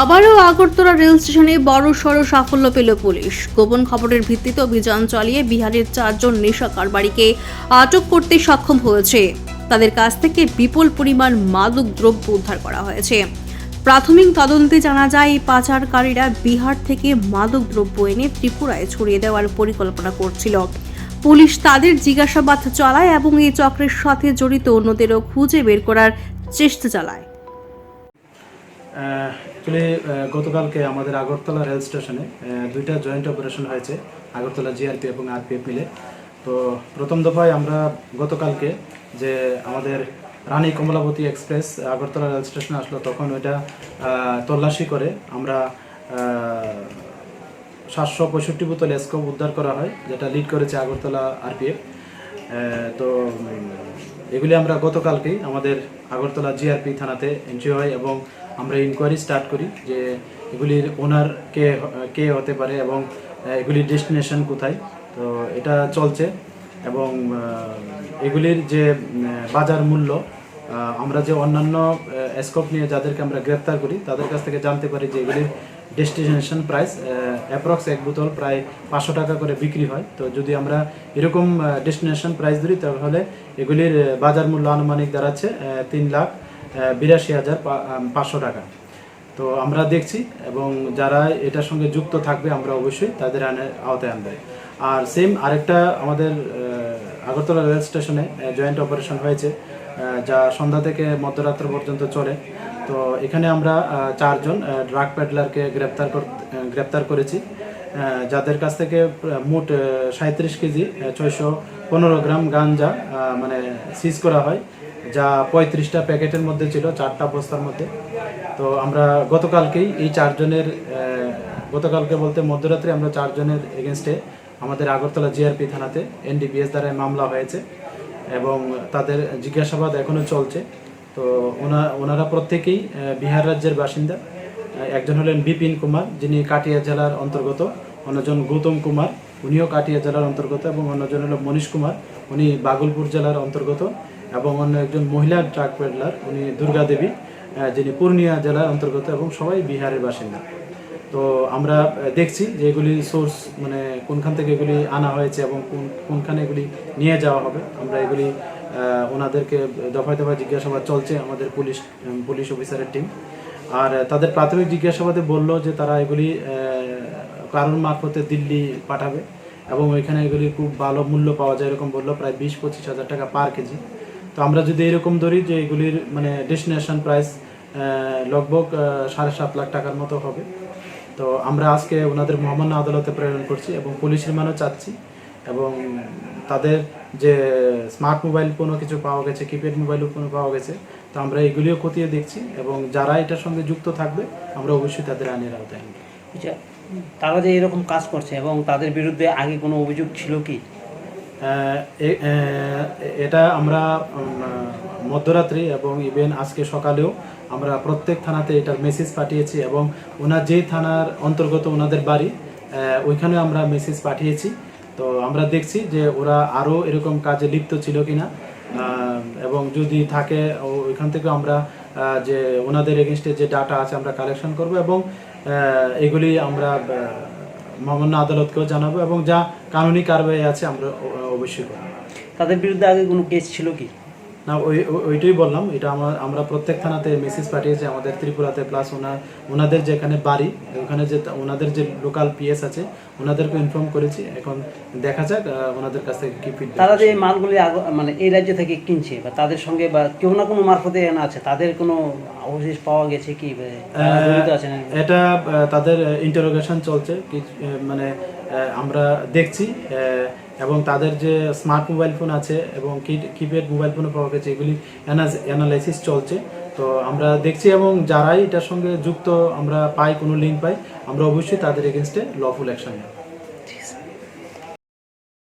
আবারও আগরতলা রেল স্টেশনে বড় সড় সাফল্য পেল পুলিশ। গোপন খবরের ভিত্তিতে অভিযান চালিয়ে বিহারের চারজন নেশা কারবারিকে আটক করতে সক্ষম হয়েছে। তাদের কাছ থেকে বিপুল পরিমাণ মাদক দ্রব্য উদ্ধার করা হয়েছে। প্রাথমিক তদন্তে জানা যায় এই পাচারকারীরা বিহার থেকে মাদক দ্রব্য এনে ত্রিপুরায় ছড়িয়ে দেওয়ার পরিকল্পনা করছিল। পুলিশ তাদের জিজ্ঞাসাবাদ চালায় এবং এই চক্রের সাথে জড়িত অন্যদেরও খুঁজে বের করার চেষ্টা চালায়। অ্যাকচুয়ালি গতকালকে আমাদের আগরতলা রেল স্টেশনে দুইটা জয়েন্ট অপারেশন হয়েছে, আগরতলা জিআরপি এবং আরপিএফ মিলে। তো প্রথম দফায় আমরা গতকালকে যে আমাদের রানী কমলাবতী এক্সপ্রেস আগরতলা রেল স্টেশনে আসলো, তখন ওইটা তল্লাশি করে আমরা সাতশো পঁয়ষট্টি বোতল এসকোপ উদ্ধার করা হয়, যেটা লিড করেছে আগরতলা আরপিএফ তো, এগুলি আমরা গতকালকেই আমাদের আগরতলা জিআরপি থানাতে এন্ট্রি হয় এবং আমরা ইনকোয়ারি স্টার্ট করি যে এগুলির ওনার কে কে হতে পারে এবং এগুলির ডেস্টিনেশন কোথায়। তো এটা চলছে এবং এগুলির যে বাজার মূল্য আমরা যে অন্যান্য স্কোপ নিয়ে যাদেরকে আমরা গ্রেপ্তার করি, তাদের কাছ থেকে জানতে পারি যে এগুলির ডেস্টিনেশন প্রাইস অ্যাপ্রক্স এক বোতল প্রায় পাঁচশো টাকা করে বিক্রি হয়। তো যদি আমরা এরকম ডেস্টিনেশন প্রাইস ধরি, তাহলে এগুলির বাজার মূল্য আনুমানিক দাঁড়াচ্ছে তিন লাখ বিরাশি হাজার পাঁচশো টাকা। তো আমরা দেখছি, এবং যারা এটার সঙ্গে যুক্ত থাকবে, আমরা অবশ্যই তাদের আওতায় আনবে। আর সেম আরেকটা আমাদের আগরতলা রেল স্টেশনে জয়েন্ট অপারেশন হয়েছে যা সন্ধ্যা থেকে মধ্যরাত্র পর্যন্ত চলে। তো এখানে আমরা চারজন ড্রাগ প্যাডলারকে গ্রেপ্তার গ্রেপ্তার করেছি। যাদের কাছ থেকে মোট সাঁত্রিশ কেজি ছয়শো পনেরো গ্রাম গাঞ্জা মানে সিজ করা হয়, যা পঁয়ত্রিশটা প্যাকেটের মধ্যে ছিল, চারটা বস্তার মধ্যে। তো আমরা গতকালকেই এই চারজনের গতকালকে বলতে মধ্যরাত্রে আমরা চারজনের এগেনস্টে আমাদের আগরতলা জিআরপি থানাতে এনডিপিএস দ্বারা মামলা হয়েছে এবং তাদের জিজ্ঞাসাবাদ এখনও চলছে। তো ওনা, ওনারা প্রত্যেকেই বিহার রাজ্যের বাসিন্দা। একজন হলেন বিপিন কুমার, যিনি কাটিয়া জেলার অন্তর্গত। অন্যজন গৌতম কুমার, উনিও কাটিয়া জেলার অন্তর্গত এবং অন্যজন হলো মনীষ কুমার, উনি বাগলপুর জেলার অন্তর্গত। এবং অন্য একজন মহিলা ট্রাক পেডলার, উনি দুর্গা দেবী যিনি পূর্ণিয়া জেলার অন্তর্গত এবং সবাই বিহারের বাসিন্দা। তো আমরা দেখছি যে এগুলি সোর্স মানে কোনখান থেকে এগুলি আনা হয়েছে এবং কোন, কোনখানে এগুলি নিয়ে যাওয়া হবে। আমরা এগুলি ওনাদেরকে দফায় দফায় জিজ্ঞাসাবাদ চলছে আমাদের পুলিশ পুলিশ অফিসারের টিম আর তাদের প্রাথমিক জিজ্ঞাসাবাদে বলল যে তারা এগুলি কারণ মারফতে দিল্লি পাঠাবে এবং ওইখানে এগুলি খুব ভালো মূল্য পাওয়া যায় এরকম বলল, প্রায় বিশ পঁচিশ হাজার টাকা পার কেজি। তো আমরা যদি এরকম ধরি যে এগুলির মানে ডেস্টিনেশন প্রাইস লগভগ সাড়ে সাত লাখ টাকার মতো হবে। তো আমরা আজকে ওনাদের মহামান্য আদালতে প্রেরণ করছি এবং পুলিশের রিমান্ডও চাচ্ছি এবং তাদের যে স্মার্ট মোবাইল কোনো কিছু পাওয়া গেছে কিপ্যাড মোবাইল কোনো পাওয়া গেছে তো আমরা এগুলিও খতিয়ে দেখছি এবং যারা এটার সঙ্গে যুক্ত থাকবে আমরা অবশ্যই তাদের আইনের আওতায় আনব। আচ্ছা তারা যে এরকম কাজ করছে এবং তাদের বিরুদ্ধে আগে কোনো অভিযোগ ছিল কি? এটা আমরা মধ্যরাত্রি এবং ইভেন আজকে সকালেও আমরা প্রত্যেক থানাতে এটার মেসেজ পাঠিয়েছি এবং ওনার যে থানার অন্তর্গত ওনাদের বাড়ি ওইখানে আমরা মেসেজ পাঠিয়েছি। তো আমরা দেখছি যে ওরা আরও এরকম কাজে লিপ্ত ছিল কিনা। এবং যদি থাকে ওইখান থেকে আমরা যে ওনাদের এগেনস্টে যে ডাটা আছে আমরা কালেকশন করব এবং এগুলি আমরা মামান্য আদালতকেও জানাব এবং যা কানুনি কারবাই আছে আমরা অবশ্যই করব। তাদের বিরুদ্ধে আগে কোনো কেস ছিল কি? না ওই ওই- ওইটাই বললাম। এটা আমরা আমরা প্রত্যেক থানাতে মেসেজ পাঠিয়েছি আমাদের ত্রিপুরাতে প্লাস ওনার ওনাদের যেখানে বাড়ি ওখানে যে ওনাদের যে লোকাল পিএস আছে ওনাদেরকে ইনফর্ম করেছি। এখন দেখা যাক ওনাদের কাছ থেকে কি ফিডব্যাক তারা যে মালগুলি মানে এই রাজ্য থেকে কিনছে বা তাদের সঙ্গে বা কেউ না কোনো মারফতে এনে আছে তাদের কোনো অবশেষ পাওয়া গেছে কি? এটা তাদের ইন্টারোগেশন চলছে কি মানে আমরা দেখছি এবং তাদের যে স্মার্ট মোবাইল ফোন আছে এবং কিপ্যাড মোবাইল ফোনের প্রভাব গেছে এগুলি অ্যানালাইসিস চলছে, তো আমরা দেখছি এবং যারাই এটার সঙ্গে যুক্ত, আমরা পাই, কোনো লিঙ্ক পাই, আমরা অবশ্যই তাদের এগেনস্টে লফুল অ্যাকশন নেব।